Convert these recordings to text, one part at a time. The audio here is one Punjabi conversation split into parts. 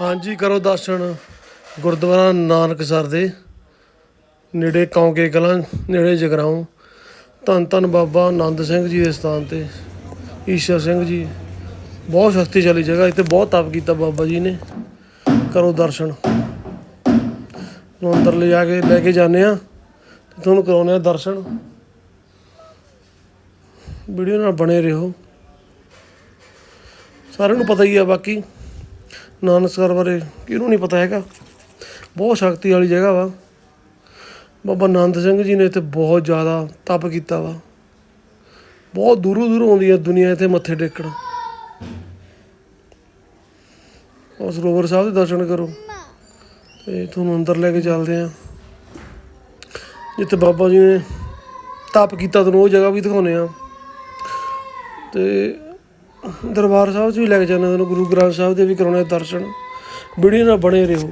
ਹਾਂਜੀ, ਕਰੋ ਦਰਸ਼ਨ। ਗੁਰਦੁਆਰਾ ਨਾਨਕਸਰ ਦੇ ਨੇੜੇ ਕੌਂਕੇ ਕਲਾਂ, ਨੇੜੇ ਜਗਰਾਉਂ। ਧੰਨ ਧੰਨ ਬਾਬਾ ਆਨੰਦ ਸਿੰਘ ਜੀ ਦੇ ਸਥਾਨ ਤੇ, ਈਸ਼ਰ ਸਿੰਘ ਜੀ। ਬਹੁਤ ਸ਼ਕਤੀਸ਼ਾਲੀ ਜਗ੍ਹਾ, ਇੱਥੇ ਬਹੁਤ ਤਪ ਕੀਤਾ ਬਾਬਾ ਜੀ ਨੇ। ਕਰੋ ਦਰਸ਼ਨ। ਨੂੰ ਅੰਦਰ ਲੈ ਜਾ ਕੇ, ਲੈ ਕੇ ਜਾਂਦੇ ਆ ਤੁਹਾਨੂੰ ਕਰਾਉਂਦੇ ਆ ਦਰਸ਼ਨ। ਵੀਡੀਓ ਨਾਲ ਬਣੇ ਰਹੋ। ਸਾਰਿਆਂ ਨੂੰ ਪਤਾ ਹੀ ਆ ਬਾਕੀ। ਨਾਨਕਸਰ ਬਾਰੇ ਕਿਹਨੂੰ ਨਹੀਂ ਪਤਾ ਹੈਗਾ। ਬਹੁਤ ਸ਼ਕਤੀ ਵਾਲੀ ਜਗ੍ਹਾ ਵਾ। ਬਾਬਾ ਨੰਦ ਸਿੰਘ ਜੀ ਨੇ ਇੱਥੇ ਬਹੁਤ ਜ਼ਿਆਦਾ ਤਪ ਕੀਤਾ ਵਾ। ਬਹੁਤ ਦੂਰੋਂ ਦੂਰੋਂ ਆਉਂਦੀ ਹੈ ਦੁਨੀਆ ਇੱਥੇ ਮੱਥੇ ਟੇਕਣ। ਉਸ ਸਰੋਵਰ ਸਾਹਿਬ ਦੇ ਦਰਸ਼ਨ ਕਰੋ। ਤੇ ਤੁਹਾਨੂੰ ਅੰਦਰ ਲੈ ਕੇ ਚੱਲਦੇ ਆ। ਜਿੱਥੇ ਬਾਬਾ ਜੀ ਨੇ ਤਪ ਕੀਤਾ, ਤੁਹਾਨੂੰ ਉਹ ਜਗ੍ਹਾ ਵੀ ਦਿਖਾਉਂਦੇ ਆ। ਤੇ ਦਰਬਾਰ ਸਾਹਿਬ 'ਚ ਵੀ ਲੈ ਕੇ ਜਾਂਦੇ ਤੁਹਾਨੂੰ ਗੁਰੂ ਗ੍ਰੰਥ ਸਾਹਿਬ ਦੇ ਵੀ ਕਰਾਉਣੇ ਦਰਸ਼ਨ, ਵੀਡੀਓ ਨਾਲ ਬਣੇ ਰਹੋ।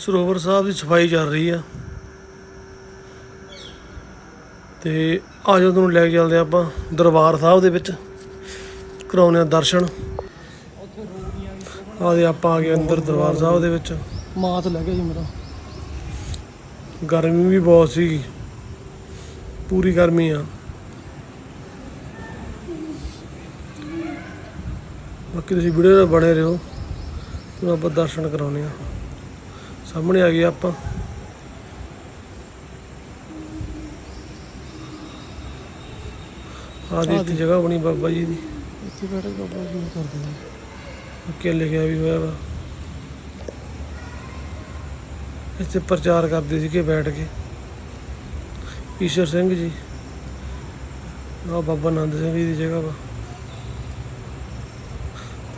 ਸਰੋਵਰ ਸਾਹਿਬ ਦੀ ਸਫ਼ਾਈ ਚੱਲ ਰਹੀ ਆ। ਤੇ ਆ ਜਾਓ ਤੁਹਾਨੂੰ ਲੈ ਕੇ ਚੱਲਦੇ ਆਪਾਂ ਦਰਬਾਰ ਸਾਹਿਬ ਦੇ ਵਿੱਚ। ਕਰਾਉਣੇ ਆ ਦਰਸ਼ਨ। ਆਦੇ ਆਪਾਂ ਆ ਗਏ ਅੰਦਰ ਦਰਬਾਰ ਸਾਹਿਬ ਦੇ ਵਿੱਚ। ਮਾਤ ਲੈ ਗਿਆ ਜੀ ਮੇਰਾ। ਗਰਮੀ ਵੀ ਬਹੁਤ ਸੀ ਪੂਰੀ ਗਰਮੀ ਆ। ਬਾਕੀ ਤੁਸੀਂ ਵੀਡੀਓ ਨਾਲ ਬਣੇ ਰਹੋ। ਤੁਹਾਨੂੰ ਆਪਾਂ ਦਰਸ਼ਨ ਕਰਾਉਣੇ ਆ ਸਾਹਮਣੇ ਆ ਗਏ ਆਪਾਂ। ਆਹ ਦੀ ਇੱਥੇ ਜਗ੍ਹਾ ਬਣੀ ਬਾਬਾ ਜੀ ਦੀ। ਇੱਥੇ ਬੈਠ ਕੇ ਬਾਬਾ ਜੀ ਨੂੰ ਕਰਦੇ ਨੇ? ਅੱਗੇ ਲਿਖਿਆ ਵੀ ਹੋਇਆ ਵਾ। ਇੱਥੇ ਪ੍ਰਚਾਰ ਕਰਦੇ ਸੀਗੇ ਬੈਠ ਕੇ। ਈਸ਼ਰ ਸਿੰਘ ਜੀ। ਆ ਬਾਬਾ ਆਨੰਦ ਸਿੰਘ ਜੀ ਦੀ ਜਗ੍ਹਾ ਵਾ।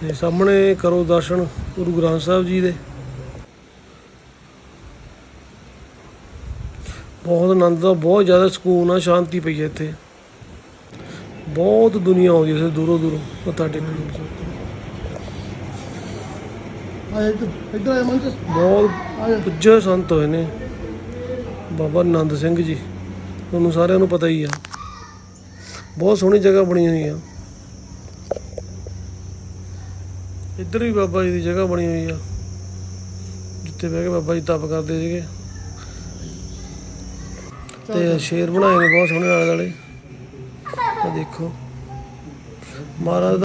ਤੇ ਸਾਹਮਣੇ ਕਰੋ ਦਰਸ਼ਨ ਗੁਰੂ ਗ੍ਰੰਥ ਸਾਹਿਬ ਜੀ ਦੇ। ਬਹੁਤ ਆਨੰਦ ਦਾ ਬਹੁਤ ਜ਼ਿਆਦਾ ਸਕੂਨ ਆ ਸ਼ਾਂਤੀ ਪਈ ਹੈ ਇੱਥੇ। ਬਹੁਤ ਦੁਨੀਆ ਆਉਂਦੀ ਹੈ ਦੂਰੋਂ ਦੂਰੋਂ ਮੱਥਾ ਟੇਕਣ ਬਹੁਤ ਪੁੱਜੇ ਸੰਤ ਹੋਏ ਨੇ। ਬਾਬਾ ਆਨੰਦ ਸਿੰਘ ਜੀ ਤੁਹਾਨੂੰ ਸਾਰਿਆਂ ਨੂੰ ਪਤਾ ਹੀ ਆ। ਬਹੁਤ ਸੋਹਣੀ ਜਗ੍ਹਾ ਬਣੀ ਹੋਈ ਆ। ਇੱਧਰ ਵੀ ਬਾਬਾ ਜੀ ਦੀ ਜਗ੍ਹਾ ਬਣੀ ਹੋਈ ਆ। ਜਿੱਥੇ ਬਹਿ ਕੇ ਬਾਬਾ ਜੀ ਤਪ ਕਰਦੇ ਸੀਗੇ। ਤੇ ਸ਼ੇਰ ਬਣਾਏ ਨੇ ਬਹੁਤ ਸੋਹਣੇ ਆਲੇ ਦੁਆਲੇ ਆ ਦੇਖੋ। ਮਹਾਰਾਜ